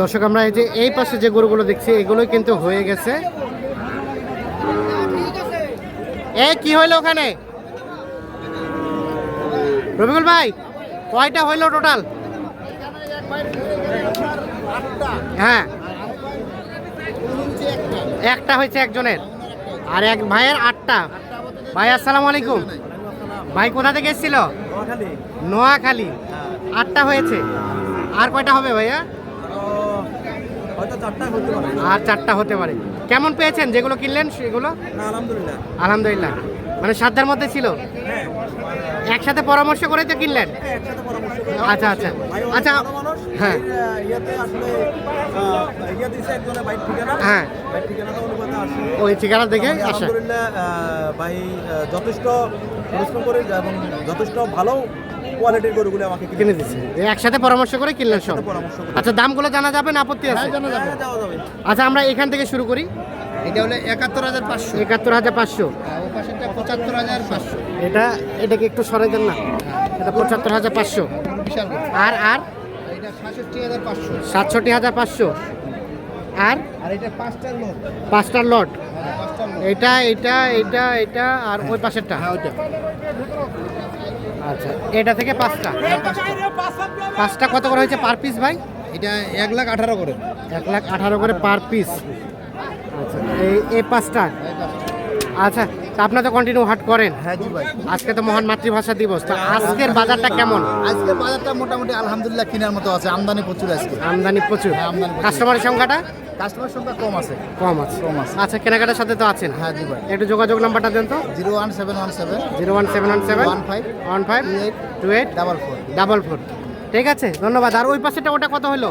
দর্শক আমরা এই যে এই পাশে যে গরুগুলো দেখছি এগুলোই কিন্তু হয়ে গেছে। এ কি হইল ওখানে? রবিকুল ভাই কয়টা হইল টোটাল? হ্যাঁ। একটা হয়েছে একজনের। আর এক ভাইয়ের আটটা। ভাই আসসালামু আলাইকুম। ভাই কোথা থেকে এসেছিল? নোয়াখালী। আটটা হয়েছে। আর কয়টা হবে ভাইয়া হয়তো চারটা হতে পারে আর চারটা হতে পারে। কেমন পেয়েছেন? যেগুলো কিনলেন সেগুলো? আলহামদুলিল্লাহ। আলহামদুলিল্লাহ। মানে সাধ্যের মধ্যে ছিল? হ্যাঁ। একসাথে পরামর্শ করে তো কিনলেন? করে আচ্ছা আচ্ছা। আচ্ছা হ্যাঁ। হ্যাঁ। ওই ঠিকানা দেখে আলহামদুলিল্লাহ ভাই পরিশ্রম করে এবং যথেষ্ট ভালো কোয়ালিটির গরুগুলো আমাকে কিনে দিচ্ছে। একসাথে পরামর্শ করে কিনলেন সব? পরামর্শ আচ্ছা দামগুলো জানা যাবে না আপত্তি আছে? হ্যাঁ, যাবে। আচ্ছা আমরা এখান থেকে শুরু করি। এটা হলো একাত্তর হাজার পাঁচশো। একাত্তর হাজার পাঁচশো। পাশেরটা পঁচাত্তর হাজার পাঁচশো। এটা এটাকে একটু সরাই দেন না? এটা পঁচাত্তর হাজার পাঁচশো। বিশাল। আর আর? এটা সাতষট্টি হাজার পাঁচশো। সাতষট্টি হাজার পাঁচশো। আর? আর এটা পাঁচটার লোক পাঁচটার লট এটা এটা এটা এটা আর ওই পাশেরটা। হ্যাঁ ওইটা। আচ্ছা এটা থেকে পাঁচটা? পাঁচটা কত করে হয়েছে পার পিস ভাই? এটা এক লাখ আঠারো করে। এক লাখ আঠারো করে পার পিস আচ্ছা এই এই পাঁচটা। আচ্ছা তা আপনারা তো কন্টিনিউ হাট করেন। হ্যাঁ জি ভাই। আজকে তো মহান মাতৃভাষা দিবস তো আজকের বাজারটা কেমন? আজকে বাজারটা মোটামুটি আলহামদুলিল্লাহ কেনার মতো আছে আমদানি প্রচুর আজকে। আমদানি প্রচুর। হ্যাঁ, আমদানি কাস্টমারের সংখ্যাটা? কাস্টমার সংখ্যা কম আছে। কম আছে। কম আছে। আচ্ছা কেনাকাটার সাথে তো আছেন। হ্যাঁ জি ভাই। একটু যোগাযোগ নাম্বারটা দেন তো। Zero one seven one seven zero one seven one seven one five one five two eight double four double four ঠিক আছে ধন্যবাদ। আর ওই পাশেটা ওটা কত হলো?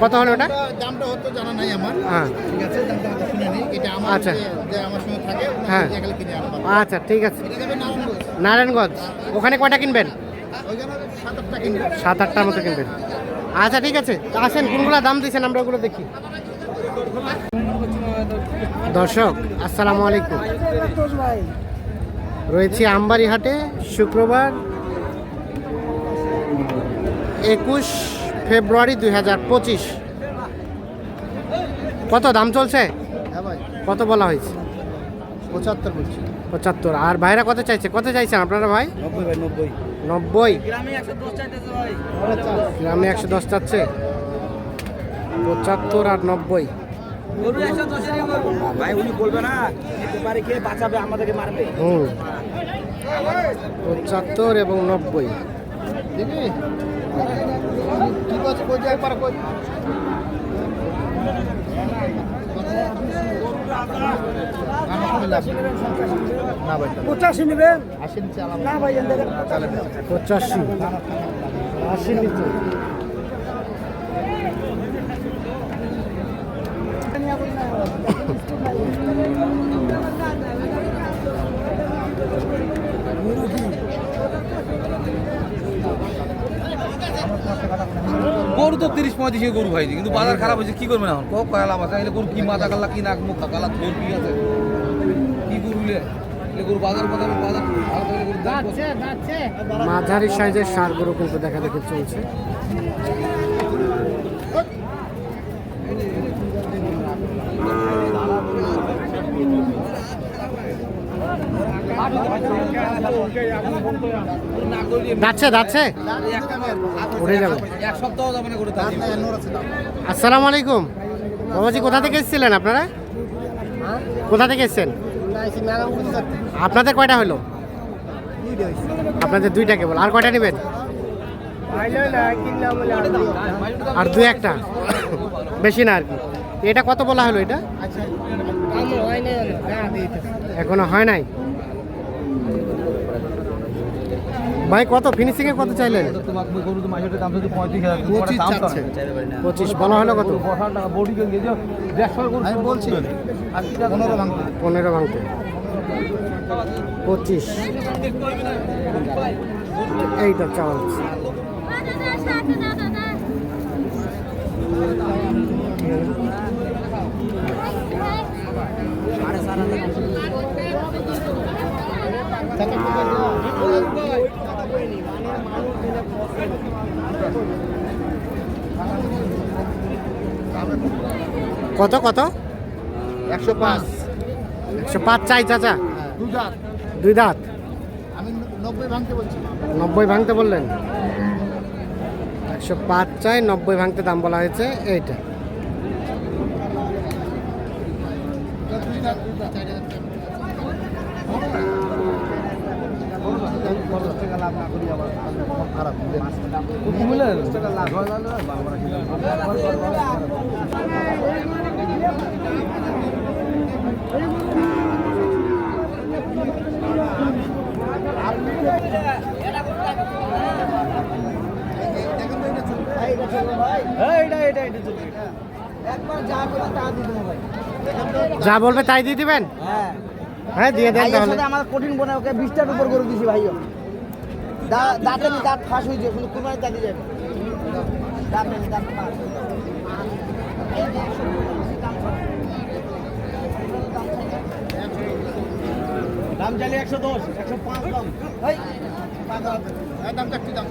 কত হলো ওটা? দামটা হতো জানা নাই আমার। হ্যাঁ। ঠিক আছে দামটা হয়তো শুনে নিই। এটা আমার আচ্ছা। যে- আমার সঙ্গে থাকে হ্যাঁ। কিনে আনব। আচ্ছা ঠিক আছে। নারায়ণগঞ্জ। ওখানে কয়টা কিনবেন? সাত আটটার মতো কিনবেন। আচ্ছা ঠিক আছে। আসেন কোনগুলো দাম দিয়েছেন? আমরা ওগুলো দেখি। দর্শক আসসালামু আলাইকুম। রয়েছি আমবাড়ি হাটে শুক্রবার একুশ ফেব্রুয়ারি দুই হাজার পঁচিশ। কত দাম চলছে? হ্যাঁ কত বলা হয়েছে? পঁচাত্তর বলছি। পঁচাত্তর। আর ভাইরা কত চাইছে? কত চাইছেন আপনারা ভাই? নব্বই গ্রামে একশো দশ চাচ্ছে? পঁচাত্তর আর নব্বই। ভাই উনি বলবে না বাড়ি খেয়ে বাঁচাবে আমাদেরকে মারবে। হুম। পঁচাত্তর এবং নব্বই। ঠিক আছে কই যাই পার কই না ভাই পঁচাশি নেবেন না ভাই পঁচাশি। আশি নিচে গরু তো তিরিশ পঁয়ত্রিশে গরু ভাই কিন্তু বাজার খারাপ হয়েছে কি করবে না এখন? কক কয়ালা মাথা এলে গরু কি মাথা কাল্লা কি নাক মুখ কালা গরু কি আছে? কি গরু গরু বাজার বাজার কত? মাঝারি সাইজের সার গরু কিন্তু দেখা দেখে চলছে। যাচ্ছে আসসালামু আলাইকুম। বাবাজি, কোথা থেকে এসেছিলেন আপনারা? কোথা থেকে এসেছেন? আপনাদের কয়টা হলো? আপনাদের দুইটা কেবল আর কয়টা নেবেন? আর দুই একটা? বেশি না আর কি। এটা কত বলা হলো এটা? এখনও হয় নাই। ভাই কত? ফিনিশিং এ কত চাইলেন? পঁচিশ দাম চাচ্ছে। পঁচিশ। বলা হলো কত? পনেরো ভাঙতে। পঁচিশ। এইটা চাওয়া হচ্ছে। কত কত? একশো পাঁচ। একশো পাঁচ চাই চাচা। দুজাত দুই দাঁত। আমি নব্বই ভাঙতে বলছি। নব্বই ভাঙতে বললেন? একশো পাঁচ চাই নব্বই ভাঙতে দাম বলা হয়েছে এইটা। যা বলবে তাই দিয়ে দিবেন? হ্যাঁ। হ্যাঁ দিয়ে দেন তাহলে। আমার কঠিন বনে ওকে বিশটার উপর করে দিছি ভাইও। দাঁতে নি দাঁত ফাঁস হয়েছে কিন্তু কুরবানি দাঁতে যাবে দাঁত নেই দাঁত ফাঁস। দাম চাইলে একশো দশ একশো পাঁচ দাম। এই, দামটা কি দাম?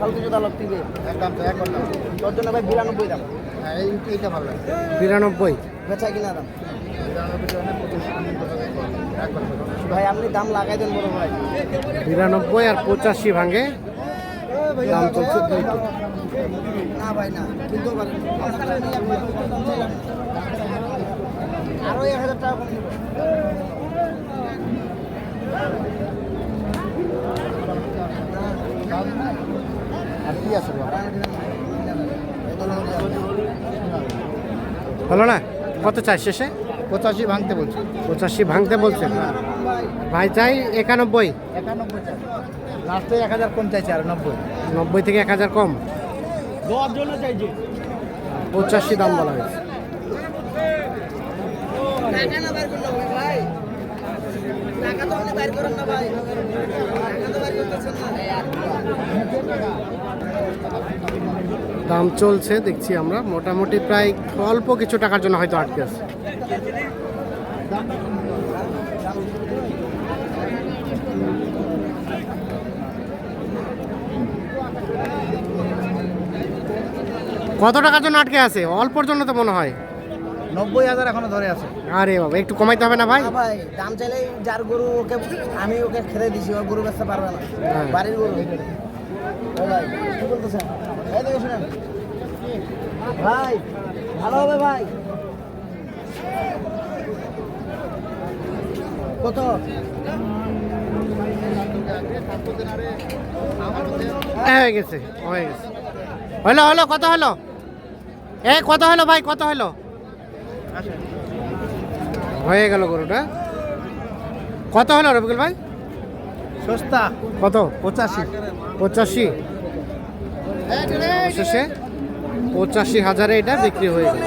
ফালতু জোতা লোক দিবে। একবার দাম তোর জন্য ভাই বিরানব্বই দাম। হ্যাঁ এইটা ভালো লাগে। বিরানব্বই। বেচা কিনা দাম। ভাই আপনি দাম লাগাই দেন বড় ভাই। বিরানব্বই আর পঁচাশি ভাঙে। দাম চলছে দুইটি না ভাই না কিনতে আরও এক হাজার টাকা আর কি আছে হলো না? কত চাই শেষে? পঁচাশি ভাঙতে বলছে। পঁচাশি ভাঙতে বলছেন ভাই চাই একানব্বই। একানব্বই চাই। লাস্টে এক হাজার কম চাইছে আর নব্বই। নব্বই থেকে এক হাজার কম। পঁচাশি দাম বলা হয়েছে। ভাই দাম চলছে দেখছি আমরা। মোটামুটি প্রায় অল্প কিছু টাকার জন্য হয়তো আটকে আছে। কত টাকার জন্য আটকে আছে? অল্পর জন্য তো মনে হয়। নব্বই হাজার এখনও ধরে আছে। আরে বাবা একটু কমাইতে হবে না ভাই? ভাই দাম চাইলে যার গরু ওকে আমি ওকে খেতে দিছি ওর গরু বেচতে পারবে না। হ্যাঁ। বাড়ির গরু। ভাই কি বলতেছেন? ভাই ভালো হবে ভাই। কত? হ্যাঁ, গেছে হয়ে গেছে। হলো হলো কত হলো? এ কত হলো ভাই কত হলো? হয়ে গেল গরুটা। কত হলো রবিকুল ভাই? সস্তা। কত? পঁচাশি। পঁচাশি? শেষে পঁচাশি হাজারে এটা বিক্রি হয়ে গেল।